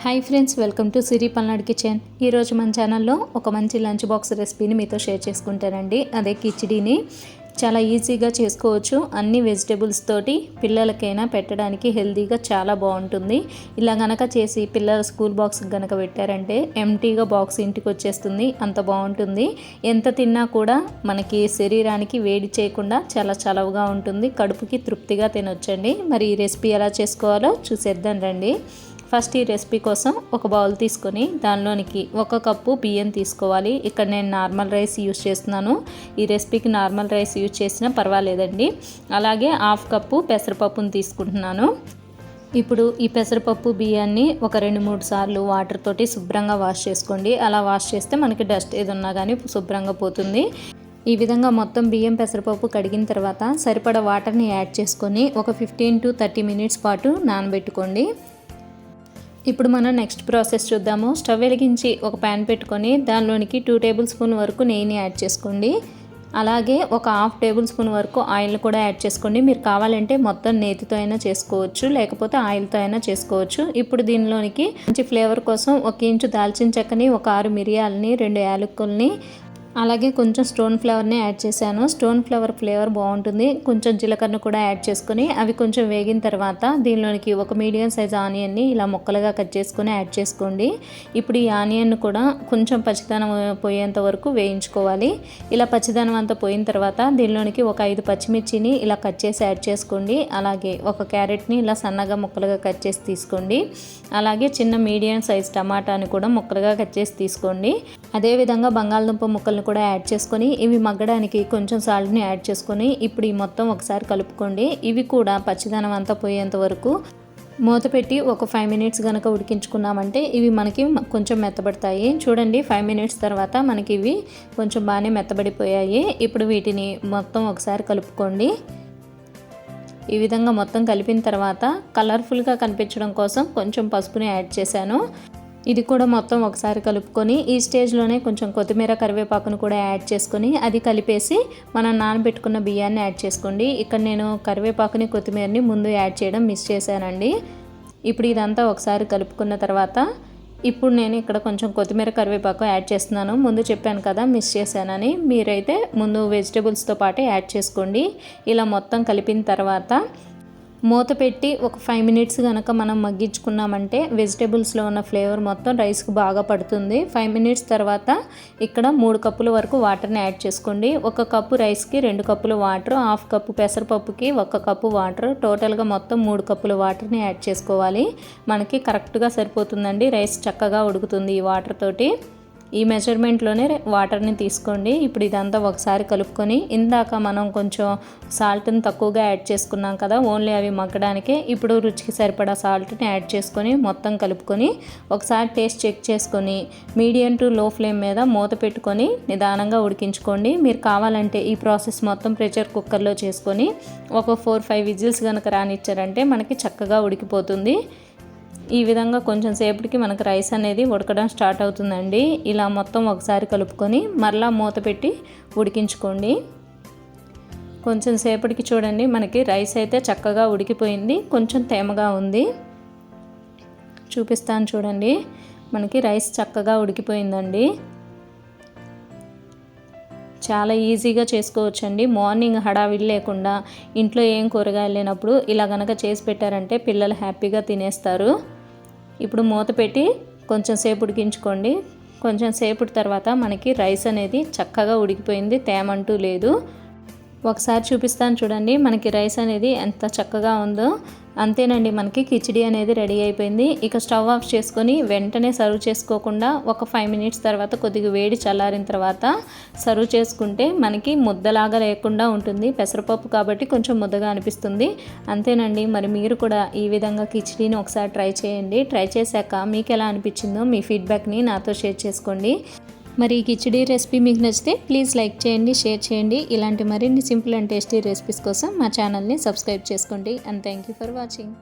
Hi friends welcome to Siri Palnadu kitchen ఈరోజు మన ఛానల్లో ఒక మంచి లంచ్ బాక్స్ రెసిపీని మీతో షేర్ చేసుకుంటానండి. అదే కిచిడీని చాలా ఈజీగా చేసుకోవచ్చు. అన్ని వెజిటేబుల్స్ తోటి పిల్లలకైనా పెట్టడానికి హెల్తీగా చాలా బాగుంటుంది. ఇలా గనక చేసి పిల్లల స్కూల్ బాక్స్ గనక పెట్టారంటే ఎంటీగా బాక్స్ ఇంటికి వచ్చేస్తుంది. అంత బాగుంటుంది. ఎంత తిన్నా కూడా మనకి శరీరానికి వేడి చేయకుండా చాలా చలవగా ఉంటుంది. కడుపుకి తృప్తిగా తినొచ్చండి. మరి ఈ రెసిపీ ఎలా చేసుకోవాలో చూసేద్దాం రండి. ఫస్ట్ ఈ రెసిపీ కోసం ఒక బౌల్ తీసుకొని దానిలోనికి ఒక కప్పు బియ్యం తీసుకోవాలి. ఇక్కడ నేను నార్మల్ రైస్ యూజ్ చేస్తున్నాను. ఈ రెసిపీకి నార్మల్ రైస్ యూజ్ చేసినా పర్వాలేదండి. అలాగే హాఫ్ కప్పు పెసరపప్పును తీసుకుంటున్నాను. ఇప్పుడు ఈ పెసరపప్పు బియ్యాన్ని ఒక రెండు మూడు సార్లు వాటర్ తోటి శుభ్రంగా వాష్ చేసుకోండి. అలా వాష్ చేస్తే మనకి డస్ట్ ఏది ఉన్నా కానీ శుభ్రంగా పోతుంది. ఈ విధంగా మొత్తం బియ్యం పెసరపప్పు కడిగిన తర్వాత సరిపడా వాటర్ని యాడ్ చేసుకొని ఒక ఫిఫ్టీన్ టు థర్టీ మినిట్స్ పాటు నానబెట్టుకోండి. ఇప్పుడు మనం నెక్స్ట్ ప్రాసెస్ చూద్దాము. స్టవ్ వెలిగించి ఒక ప్యాన్ పెట్టుకొని దానిలోనికి టూ టేబుల్ స్పూన్ వరకు నెయ్యిని యాడ్ చేసుకోండి. అలాగే ఒక హాఫ్ టేబుల్ స్పూన్ వరకు ఆయిల్ కూడా యాడ్ చేసుకోండి. మీరు కావాలంటే మొత్తం నేతితో అయినా చేసుకోవచ్చు లేకపోతే ఆయిల్తో అయినా చేసుకోవచ్చు. ఇప్పుడు దీనిలోనికి మంచి ఫ్లేవర్ కోసం ఒక ఇంచు దాల్చిన చెక్కని ఒక ఆరు మిరియాలని రెండు యాలకుల్ని అలాగే కొంచెం స్టోన్ ఫ్లేవర్ని యాడ్ చేశాను. స్టోన్ ఫ్లేవర్ ఫ్లేవర్ బాగుంటుంది. కొంచెం జీలకర్ర కూడా యాడ్ చేసుకొని అవి కొంచెం వేగిన తర్వాత దీనిలోనికి ఒక మీడియం సైజ్ ఆనియన్ని ఇలా ముక్కలుగా కట్ చేసుకొని యాడ్ చేసుకోండి. ఇప్పుడు ఈ ఆనియన్ కూడా కొంచెం పచ్చిదనం పోయేంత వరకు వేయించుకోవాలి. ఇలా పచ్చిదనం అంతా పోయిన తర్వాత దీనిలోనికి ఒక ఐదు పచ్చిమిర్చిని ఇలా కట్ చేసి యాడ్ చేసుకోండి. అలాగే ఒక క్యారెట్ని ఇలా సన్నగా ముక్కలుగా కట్ చేసి తీసుకోండి. అలాగే చిన్న మీడియం సైజ్ టమాటాని కూడా ముక్కలుగా కట్ చేసి తీసుకోండి. అదేవిధంగా బంగాళదుంప ముక్కలను కూడా యాడ్ చేసుకొని ఇవి మగ్గడానికి కొంచెం సాల్ట్ని యాడ్ చేసుకొని ఇప్పుడు ఈ మొత్తం ఒకసారి కలుపుకోండి. ఇవి కూడా పచ్చిదనం అంతా పోయేంత వరకు మూత పెట్టి ఒక ఫైవ్ మినిట్స్ కనుక ఉడికించుకున్నామంటే ఇవి మనకి కొంచెం మెత్తబడతాయి. చూడండి ఫైవ్ మినిట్స్ తర్వాత మనకి ఇవి కొంచెం బాగానే మెత్తబడిపోయాయి. ఇప్పుడు వీటిని మొత్తం ఒకసారి కలుపుకోండి. ఈ విధంగా మొత్తం కలిపిన తర్వాత కలర్ఫుల్గా కనిపించడం కోసం కొంచెం పసుపుని యాడ్ చేశాను. ఇది కూడా మొత్తం ఒకసారి కలుపుకొని ఈ స్టేజ్లోనే కొంచెం కొత్తిమీర కరివేపాకును కూడా యాడ్ చేసుకొని అది కలిపేసి మనం నానబెట్టుకున్న బియ్యాన్ని యాడ్ చేసుకోండి. ఇక్కడ నేను కరివేపాకుని కొత్తిమీరని ముందు యాడ్ చేయడం మిస్ చేశానండి. ఇప్పుడు ఇదంతా ఒకసారి కలుపుకున్న తర్వాత ఇప్పుడు నేను ఇక్కడ కొంచెం కొత్తిమీర కరివేపాకు యాడ్ చేస్తున్నాను. ముందు చెప్పాను కదా మిస్ చేశానని. మీరైతే ముందు వెజిటేబుల్స్తో పాటు యాడ్ చేసుకోండి. ఇలా మొత్తం కలిపిన తర్వాత మూత పెట్టి ఒక ఫైవ్ మినిట్స్ కనుక మనం మగ్గించుకున్నామంటే వెజిటేబుల్స్లో ఉన్న ఫ్లేవర్ మొత్తం రైస్కి బాగా పడుతుంది. ఫైవ్ మినిట్స్ తర్వాత ఇక్కడ మూడు కప్పుల వరకు వాటర్ని యాడ్ చేసుకోండి. ఒక కప్పు రైస్కి రెండు కప్పులు వాటర్ హాఫ్ కప్పు పెసరపప్పుకి ఒక కప్పు వాటర్ టోటల్గా మొత్తం మూడు కప్పుల వాటర్ని యాడ్ చేసుకోవాలి. మనకి కరెక్ట్గా సరిపోతుందండి. రైస్ చక్కగా ఉడుకుతుంది ఈ వాటర్ తోటి. ఈ మెజర్మెంట్లోనే వాటర్ని తీసుకోండి. ఇప్పుడు ఇదంతా ఒకసారి కలుపుకొని ఇందాక మనం కొంచెం సాల్ట్ని తక్కువగా యాడ్ చేసుకున్నాం కదా ఓన్లీ అవి మగ్గడానికే ఇప్పుడు రుచికి సరిపడా సాల్ట్ని యాడ్ చేసుకొని మొత్తం కలుపుకొని ఒకసారి టేస్ట్ చెక్ చేసుకొని మీడియం టు లో ఫ్లేమ్ మీద మూత పెట్టుకొని నిదానంగా ఉడికించుకోండి. మీరు కావాలంటే ఈ ప్రాసెస్ మొత్తం ప్రెషర్ కుక్కర్లో చేసుకొని ఒక ఫోర్ ఫైవ్ విజిల్స్ కనుక రానిచ్చారంటే మనకి చక్కగా ఉడికిపోతుంది. ఈ విధంగా కొంచెం సేపటికి మనకు రైస్ అనేది ఉడకడం స్టార్ట్ అవుతుందండి. ఇలా మొత్తం ఒకసారి కలుపుకొని మరలా మూత పెట్టి ఉడికించుకోండి. కొంచెం సేపటికి చూడండి మనకి రైస్ అయితే చక్కగా ఉడికిపోయింది కొంచెం తేమగా ఉంది. చూపిస్తాను చూడండి మనకి రైస్ చక్కగా ఉడికిపోయిందండి. చాలా ఈజీగా చేసుకోవచ్చండి. మార్నింగ్ హడావిడి లేకుండా ఇంట్లో ఏం కూరగాయలు లేనప్పుడు ఇలా కనుక చేసి పెట్టారంటే పిల్లలు హ్యాపీగా తినేస్తారు. ఇప్పుడు మూత పెట్టి కొంచెం సేపు ఉడికించుకోండి. కొంచెం సేపటి తర్వాత మనకి రైస్ అనేది చక్కగా ఉడికిపోయింది. తేమంటూ లేదు. ఒకసారి చూపిస్తాను చూడండి. మనకి రైస్ అనేది ఎంత చక్కగా ఉందో. అంతేనండి మనకి కిచిడి అనేది రెడీ అయిపోయింది. ఇక స్టవ్ ఆఫ్ చేసుకొని వెంటనే సర్వ్ చేసుకోకుండా ఒక ఫైవ్ మినిట్స్ తర్వాత కొద్దిగా వేడి చల్లారిన తర్వాత సర్వ్ చేసుకుంటే మనకి ముద్దలాగా లేకుండా ఉంటుంది. పెసరపప్పు కాబట్టి కొంచెం ముద్దగా అనిపిస్తుంది. అంతేనండి మరి మీరు కూడా ఈ విధంగా కిచిడీని ఒకసారి ట్రై చేయండి. ట్రై చేశాక మీకు ఎలా అనిపించిందో మీ ఫీడ్బ్యాక్ని నాతో షేర్ చేసుకోండి. మరి ఈ కిచడీ రెసిపీ మీకు నచ్చితే ప్లీజ్ లైక్ చేయండి షేర్ చేయండి. ఇలాంటి మరిన్ని సింపుల్ అండ్ టేస్టీ రెసిపీస్ కోసం మా ఛానల్ని సబ్స్క్రైబ్ చేసుకోండి. And thank you for watching